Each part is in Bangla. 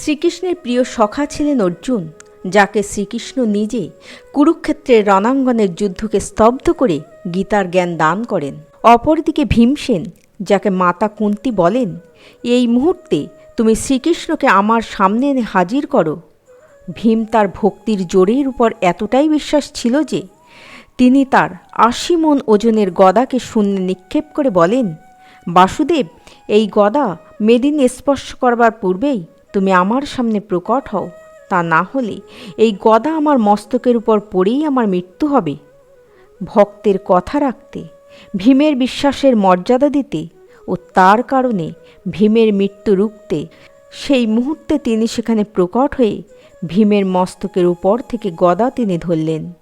শ্রীকৃষ্ণের প্রিয় সখা ছিলেন অর্জুন, যাকে শ্রীকৃষ্ণ নিজে কুরুক্ষেত্রের রণাঙ্গনের যুদ্ধকে স্তব্ধ করে গীতার জ্ঞান দান করেন। অপরদিকে ভীমসেন যাকে মাতা কুন্তি বলেন, এই মুহূর্তে তুমি শ্রীকৃষ্ণকে আমার সামনে এনে হাজির করো। ভীম তার ভক্তির জোরের উপর এতটাই বিশ্বাস ছিল যে, তিনি তার আশি মন ওজনের গদাকে শূন্যে নিক্ষেপ করে বলেন, বাসুদেব, এই গদা মেদিন স্পর্শ করবার পূর্বেই তুমি আমার সামনে প্রকট হও, তা না হলে এই গদা আমার মস্তকের উপর পড়েই আমার মৃত্যু হবে। ভক্তের কথা রাখতে, ভীমের বিশ্বাসের মর্যাদা দিতে ও তার কারণে ভীমের মৃত্যু রুখতে সেই মুহূর্তে তিনি সেখানে প্রকট হয়ে ভীমের মস্তকের উপর থেকে গদা তিনি ধরলেন।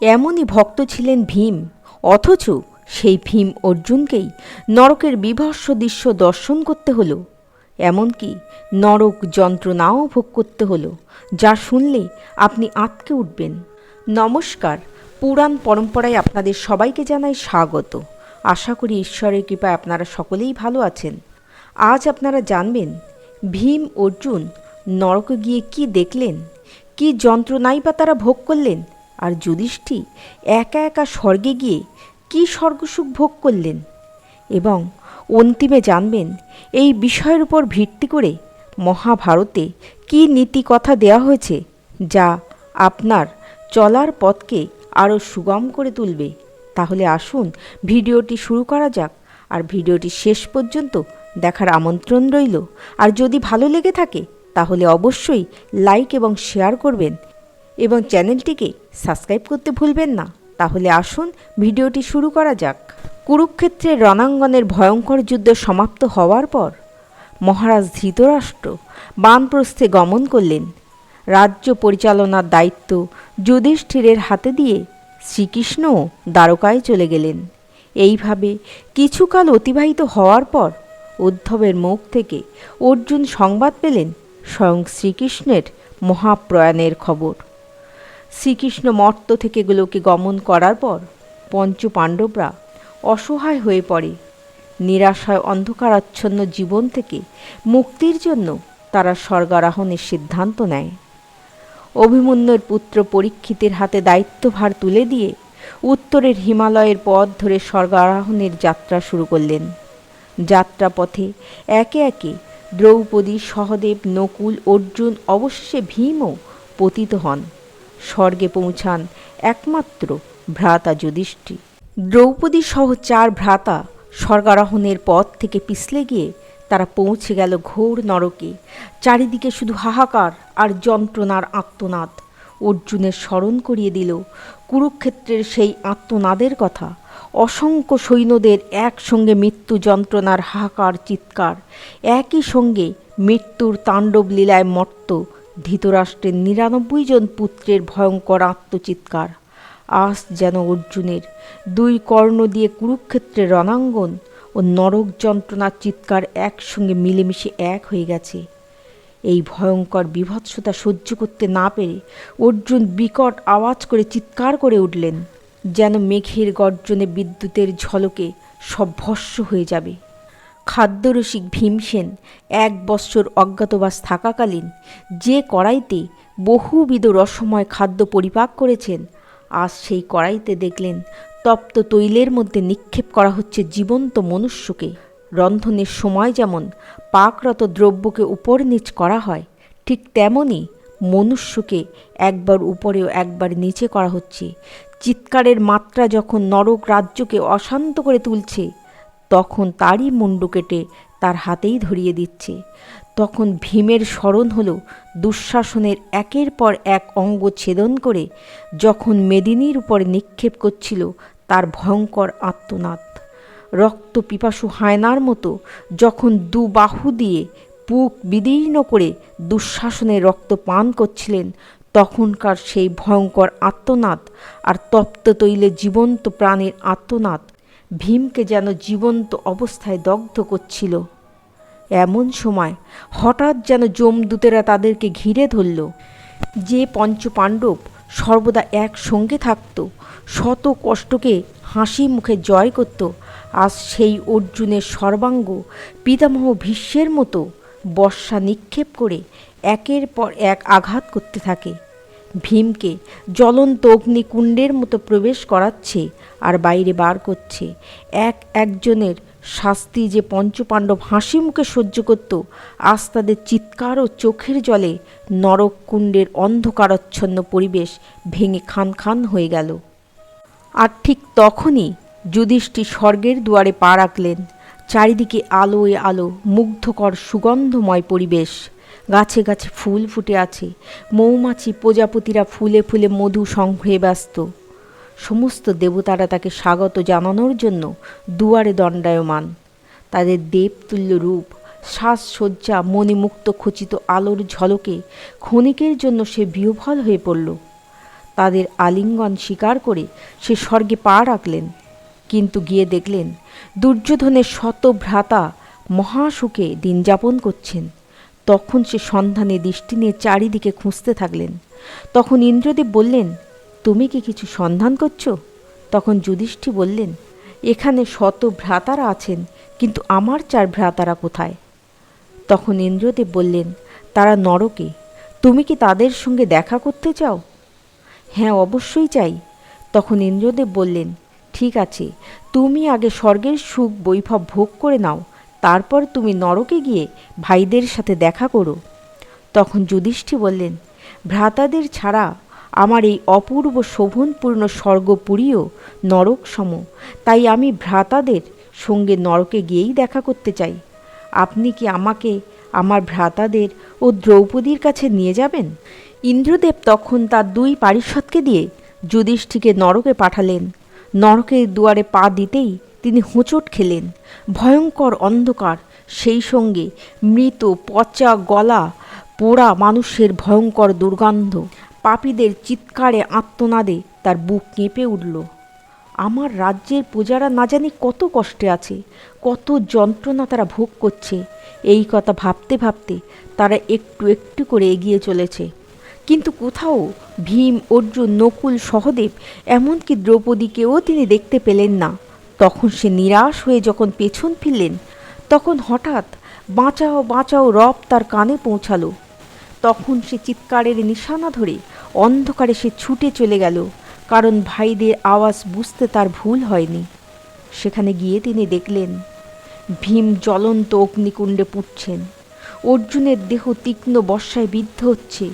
এমনই ভক্ত ছিলেন ভীম, অথচ সেই ভীম অর্জুনকেই নরকের বিভৎস দৃশ্য দর্শন করতে হলো। এমনকি নরক যন্ত্রণাও ভোগ করতে হলো, যা শুনলে আপনি আঁতকে উঠবেন। নমস্কার, পুরাণ পরম্পরায় আপনাদের সবাইকে জানাই স্বাগত। আশা করি ঈশ্বরের কৃপায় আপনারা সকলেই ভালো আছেন। আজ আপনারা জানবেন, ভীম অর্জুন নরকে গিয়ে কি দেখলেন, কি যন্ত্রণাই বা তারা ভোগ করলেন, আর যুধিষ্ঠি একা একা স্বর্গে গিয়ে কি স্বর্গসুখ ভোগ করলেন, এবং অন্তিমে জানবেন এই বিষয়ের উপর ভিত্তি করে মহাভারতে কি নীতি কথা দেওয়া হয়েছে যা আপনার চলার পথকে আরও সুগম করে তুলবে। তাহলে আসুন ভিডিওটি শুরু করা যাক আর ভিডিওটি শেষ পর্যন্ত দেখার আমন্ত্রণ রইল। আর যদি ভালো লেগে থাকে, তাহলে অবশ্যই লাইক এবং শেয়ার করবেন এবং চ্যানেলটিকে সাবস্ক্রাইব করতে ভুলবেন না। তাহলে আসুন ভিডিওটি শুরু করা যাক। কুরুক্ষেত্রের রণাঙ্গনের ভয়ঙ্কর যুদ্ধ সমাপ্ত হওয়ার পর মহারাজ ধৃতরাষ্ট্র বানপ্রস্থে গমন করলেন। রাজ্য পরিচালনার দায়িত্ব যুধিষ্ঠিরের হাতে দিয়ে শ্রীকৃষ্ণও দ্বারকায় চলে গেলেন। এইভাবে কিছুকাল অতিবাহিত হওয়ার পর উদ্ধবের মুখ থেকে অর্জুন সংবাদ পেলেন স্বয়ং শ্রীকৃষ্ণের মহাপ্রয়াণের খবর। শ্রীকৃষ্ণ মর্ত থেকে এগুলোকে গমন করার পর পঞ্চ পাণ্ডবরা অসহায় হয়ে পড়ে। নিরাশায় অন্ধকারাচ্ছন্ন জীবন থেকে মুক্তির জন্য তারা স্বর্গারোহণের সিদ্ধান্ত নেয়। অভিমন্যুর পুত্র পরীক্ষিতের হাতে দায়িত্বভার তুলে দিয়ে উত্তরের হিমালয়ের পথ ধরে স্বর্গারোহণের যাত্রা শুরু করলেন। যাত্রাপথে একে একে দ্রৌপদী, সহদেব, নকুল, অর্জুন অবশেষে ভীমও পতিত হন। স্বর্গে পৌঁছান একমাত্র ভ্রাতা যুধিষ্ঠি দ্রৌপদী সহ চার ভ্রাতা স্বর্গারোহণের পথ থেকে পিছলে গিয়ে তারা পৌঁছে গেল ঘোর নরকে। চারিদিকে শুধু হাহাকার আর যন্ত্রণার আত্মনাদ। অর্জুনের স্মরণ করিয়ে দিল, কুরুক্ষেত্রের সেই আত্মনাদের কথা। অসংখ্য সৈন্যদের একসঙ্গে মৃত্যু যন্ত্রণার হাহাকার, চিৎকার। একই সঙ্গে মৃত্যুর তাণ্ডব লীলায় মর্ত ধৃতরাষ্ট্রের নিরানব্বই জন পুত্রের ভয়ঙ্কর আত্মচিৎকার। আজ যেন অর্জুনের দুই কর্ণ দিয়ে কুরুক্ষেত্রের রণাঙ্গন ও নরক যন্ত্রণার চিৎকার একসঙ্গে মিলেমিশে এক হয়ে গেছে। এই ভয়ঙ্কর বিভৎসতা সহ্য করতে না পেরে অর্জুন বিকট আওয়াজ করে চিৎকার করে উঠলেন, যেন মেঘের গর্জনে বিদ্যুতের ঝলকে সব ভস্য হয়ে যাবে। খাদ্যরসিক ভীমসেন এক বৎসর অজ্ঞাতবাস থাকাকালীন যে কড়াইতে বহুবিধ রসময় খাদ্য পরিপাক করেছেন, আজ সেই কড়াইতে দেখলেন তপ্ত তৈলের মধ্যে নিক্ষেপ করা হচ্ছে জীবন্ত মনুষ্যকে। রন্ধনের সময় যেমন পাকরত দ্রব্যকে উপর নিচ করা হয়, ঠিক তেমনই মনুষ্যকে একবার উপরেও একবার নিচে করা হচ্ছে। চিৎকারের মাত্রা যখন নরক রাজ্যকে অশান্ত করে তুলছে তখন তারই মুন্ডু কেটে তার হাতেই ধরিয়ে দিচ্ছে। তখন ভীমের স্মরণ হল দুঃশাসনের একের পর এক অঙ্গ ছেদন করে যখন মেদিনীর উপর নিক্ষেপ করছিল তার ভয়ঙ্কর আত্মনাদ। রক্ত পিপাসু হায়নার মতো যখন দু বাহু দিয়ে পুক বিদীর্ণ করে দুঃশাসনের রক্ত পান করছিলেন, তখনকার সেই ভয়ঙ্কর আত্মনাদ আর তপ্ত তৈলে জীবন্ত প্রাণের আত্মনাদ ভীমকে যেন জীবন্ত অবস্থায় দগ্ধ করছিল। এমন সময় হঠাৎ যেন যমদূতেরা তাদেরকে ঘিরে ধরল। যে পঞ্চপাণ্ডব সর্বদা একসঙ্গে থাকত, শত কষ্টকে হাসি মুখে জয় করত আজ সেই অর্জুনের সর্বাঙ্গ পিতামহ ভীষ্মের মতো বর্ষা নিক্ষেপ করে একের পর এক আঘাত করতে থাকে। ভীমকে জ্বলন্ত অগ্নিকুণ্ডের মতো প্রবেশ করাচ্ছে আর বাইরে বার করছে। এক একজনের শাস্তি যে পঞ্চপাণ্ডব হাসি মুখে সহ্য করত, আজ তাদের চিৎকার ও চোখের জলে নরককুণ্ডের অন্ধকারচ্ছন্ন পরিবেশ ভেঙে খান খান হয়ে গেল। আর ঠিক তখনই যুধিষ্ঠি স্বর্গের দুয়ারে পা রাখলেন। চারিদিকে আলোয় আলো, মুগ্ধকর সুগন্ধময় পরিবেশ। গাছে গাছে ফুল ফুটে আছে। মৌমাছি প্রজাপতিরা ফুলে ফুলে মধু সংগ্রহে ব্যস্ত। সমস্ত দেবতারা তাকে স্বাগত জানানোর জন্য দুয়ারে দণ্ডায়মান। তাদের দেবতুল্য রূপ, শ্বাসসজ্জা, মণিমুক্ত খচিত আলোর ঝলকে ক্ষণিকের জন্য সে বিহ্বল হয়ে পড়ল। তাদের আলিঙ্গন স্বীকার করে সে স্বর্গে পা রাখলেন। কিন্তু গিয়ে দেখলেন, দুর্যোধনের শত ভ্রাতা মহাসুখে দিন যাপন করছেন। তখন সে সন্ধানে দৃষ্টি নিয়ে চারিদিকে খুঁজতে থাকলেন। তখন ইন্দ্রদেব বললেন, তুমি কি কিছু সন্ধান করছ? তখন যুধিষ্ঠি বললেন, এখানে শত ভ্রাতারা আছেন, কিন্তু আমার চার ভ্রাতারা কোথায়? তখন ইন্দ্রদেব বললেন, তারা নরকে, তুমি কি তাদের সঙ্গে দেখা করতে চাও? হ্যাঁ অবশ্যই চাই। তখন ইন্দ্রদেব বললেন, ঠিক আছে, তুমি আগে স্বর্গের সুখ বৈভব ভোগ করে নাও তারপর তুমি নরকে গিয়ে ভাইদের সাথে দেখা করো। তখন যুধিষ্ঠি বললেন, ভ্রাতাদের ছাড়া আমার এই অপূর্ব শোভনপূর্ণ স্বর্গপুরীও নরক সম তাই আমি ভ্রাতাদের সঙ্গে নরকে গিয়েই দেখা করতে চাই। আপনি কি আমাকে আমার ভ্রাতাদের ও দ্রৌপদীর কাছে নিয়ে যাবেন? ইন্দ্রদেব তখন তার দুই পারিষদকে দিয়ে যুধিষ্ঠিকে নরকে পাঠালেন। নরকের দুয়ারে পা দিতেই তিনি হোঁচট খেলেন। ভয়ঙ্কর অন্ধকার, সেই সঙ্গে মৃত পচা গলা পোড়া মানুষের ভয়ঙ্কর দুর্গন্ধ। পাপীদের চিৎকারে আত্মনাদে তার বুক কেঁপে উঠল। আমার রাজ্যের প্রজারা না জানি কত কষ্টে আছে, কত যন্ত্রণা তারা ভোগ করছে। এই কথা ভাবতে ভাবতে তারা একটু একটু করে এগিয়ে চলেছে। কিন্তু কোথাও ভীম, অর্জুন, নকুল, সহদেব এমনকি দ্রৌপদীকেও তিনি দেখতে পেলেন না। তখন সে নিরাশ হয়ে যখন পেছন ফিরলেন, তখন হঠাৎ বাঁচাও বাঁচাও রব তার কানে পৌঁছালো। তখন সে চিৎকারের নিশানা ধরে অন্ধকারে সে ছুটে চলে গেল, কারণ ভাইদের আওয়াজ বুঝতে তার ভুল হয়নি। সেখানে গিয়ে তিনি দেখলেন, ভীম জ্বলন্ত অগ্নিকুণ্ডে পুড়ছেন অর্জুনের দেহ তীক্ষ্ণ বর্ষায় বিদ্ধ হচ্ছে।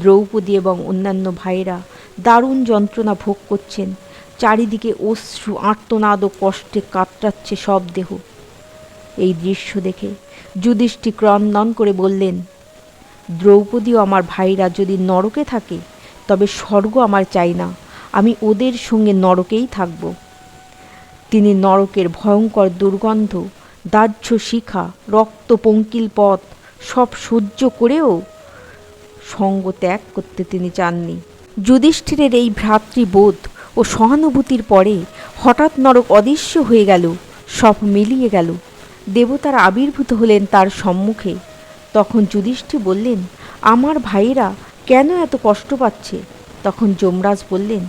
দ্রৌপদী এবং অন্যান্য ভাইয়েরা দারুণ যন্ত্রণা ভোগ করছেন। চারিদিকে অশ্রু, আর্তনাদ ও কষ্টে কাতরাচ্ছে সব দেহ। এই দৃশ্য দেখে যুধিষ্ঠি ক্রন্দন করে বললেন দ্রৌপদী আমার ভাইরা যদি নরকে থাকে, তবে স্বর্গ আমার চাই না। আমি ওদের সঙ্গে নরকেই থাকব। তিনি নরকের ভয়ঙ্কর দুর্গন্ধ, দাহ্য শিখা, রক্ত পঙ্কিল পথ সব সহ্য করেও সঙ্গ ত্যাগ করতে তিনি চাননি। যুধিষ্ঠিরের এই ভ্রাতৃবোধ ও সহানুভূতির পরে হঠাৎ নরক অদৃশ্য হয়ে গেল, সব মিলিয়ে গেল। দেবতারা আবির্ভূত হলেন তার সম্মুখে। তখন যুধিষ্ঠি বললেন, আমার ভাইয়েরা কেন এত কষ্ট পাচ্ছে? তখন যমরাজ বললেন,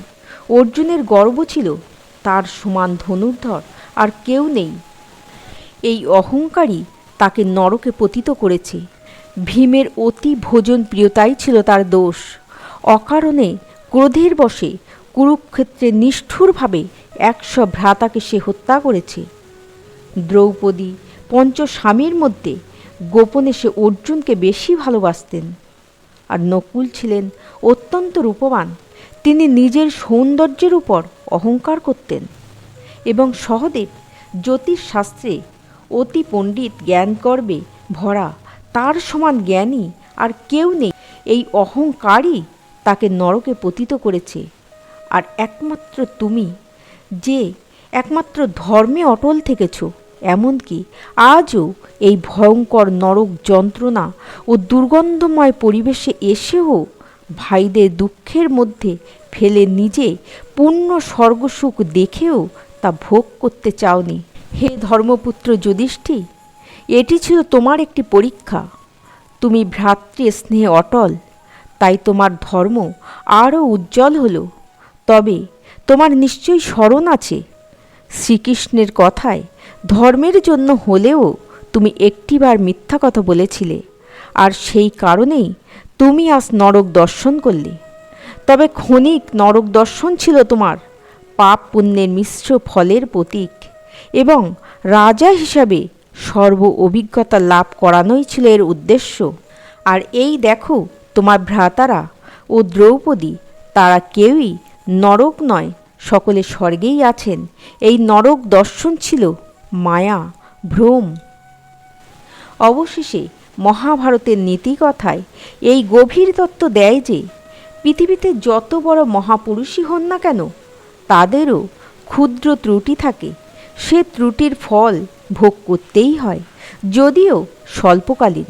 অর্জুনের গর্ব ছিল, তার সমান ধনুর্ধর আর কেউ নেই। এই অহংকারী তাকে নরকে পতিত করেছে। ভীমের অতি ভোজন প্রিয়তাই ছিল তার দোষ। অকারণে ক্রোধের বশে কুরুক্ষেত্রে নিষ্ঠুরভাবে একশো ভ্রাতাকে সে হত্যা করেছে। দ্রৌপদী পঞ্চস্বামীর মধ্যে গোপনে সে অর্জুনকে বেশি ভালোবাসতেন। আর নকুল ছিলেন অত্যন্ত রূপবান। তিনি নিজের সৌন্দর্যের উপর অহংকার করতেন এবং সহদেব জ্যোতিষশাস্ত্রে অতি পণ্ডিত জ্ঞান করবে ভরা, তার সমান জ্ঞানী আর কেউ নেই। এই অহংকারই তাকে নরকে পতিত করেছে। আর একমাত্র তুমি, যে একমাত্র ধর্মে অটল থেকেছ, এমনকি আজও এই ভয়ঙ্কর নরক যন্ত্রণা ও দুর্গন্ধময় পরিবেশে এসেও ভাইদের দুঃখের মধ্যে ফেলে নিজে পূর্ণ স্বর্গসুখ দেখেও তা ভোগ করতে চাওনি। হে ধর্মপুত্র যুধিষ্ঠি এটি ছিল তোমার একটি পরীক্ষা। তুমি ভ্রাতৃ স্নেহে অটল, তাই তোমার ধর্ম আরও উজ্জ্বল হলো। তবে তোমার নিশ্চয়ই স্মরণ আছে। শ্রীকৃষ্ণের কথায় ধর্মের জন্য হলেও তুমি একটিবার মিথ্যা কথা বলেছিলে, আর সেই কারণেই তুমি আজ নরক দর্শন করলে। তবে ক্ষণিক নরক দর্শন ছিল তোমার পাপ পুণ্যের মিশ্র ফলের প্রতীক এবং রাজা হিসাবে সর্ব অভিজ্ঞতা লাভ করানোই ছিল এর উদ্দেশ্য। আর এই দেখো তোমার ভ্রাতারা ও দ্রৌপদী, তারা কেউই নরক নয়, সকলে স্বর্গেই আছেন। এই নরক দর্শন ছিল মায়া, ভ্রম। অবশেষে মহাভারতের নীতিকথায় এই গভীর তত্ত্ব দেয় যে, পৃথিবীতে যত বড় মহাপুরুষই হন না কেন, তাদেরও ক্ষুদ্র ত্রুটি থাকে। সে ত্রুটির ফল ভোগ করতেই হয়। যদিও স্বল্পকালীন,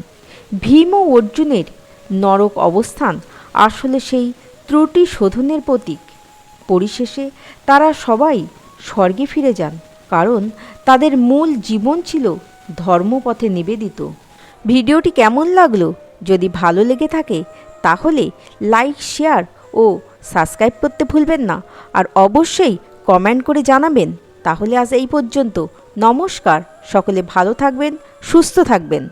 ভীম অর্জুনের নরক অবস্থান আসলে সেই ত্রুটি শোধনের প্রতীক। পরিশেষে তারা সবাই স্বর্গে ফিরে যান, কারণ তাদের মূল জীবন ছিল ধর্মপথে নিবেদিত। ভিডিওটি কেমন লাগল? যদি ভালো লেগে থাকে, তাহলে লাইক, শেয়ার ও সাবস্ক্রাইব করতে ভুলবেন না। আর অবশ্যই কমেন্ট করে জানাবেন। তাহলে আজ এই পর্যন্ত। নমস্কার। সকলে ভালো থাকবেন, সুস্থ থাকবেন।